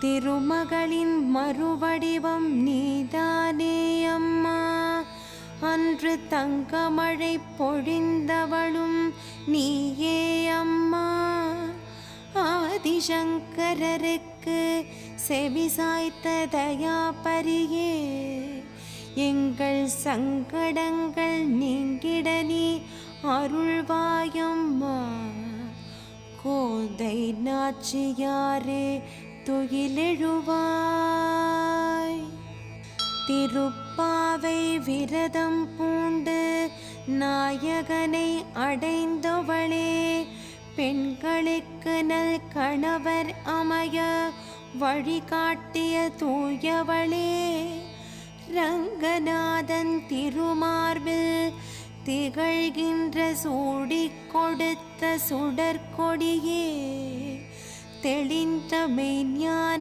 திருமகளின் மறுவடிவம் நீதானே அம்மா. அன்று தங்கமழை பொழிந்தவளும் நீயே அம்மா. ஆதிசங்கரருக்கு செவி சாய்த்த தயாபரியே. எங்கள் சங்கடங்கள் நீங்கிட நீ அருள்வாயம்மா. கோதை நாச்சியாரே துயிலெழுவாய் திருப்பாவை விரதம் பூண்டு நாயகனை அடைந்தவளே பெண்களுக்கு நல் கணவர் அமைய வழிகாட்டிய தூயவளே ரங்கநாதன் திருமார்பில் திகழ்கின்ற சூடி கொடுத்த சுடற்கொடியே தெளிந்த மெய்ஞான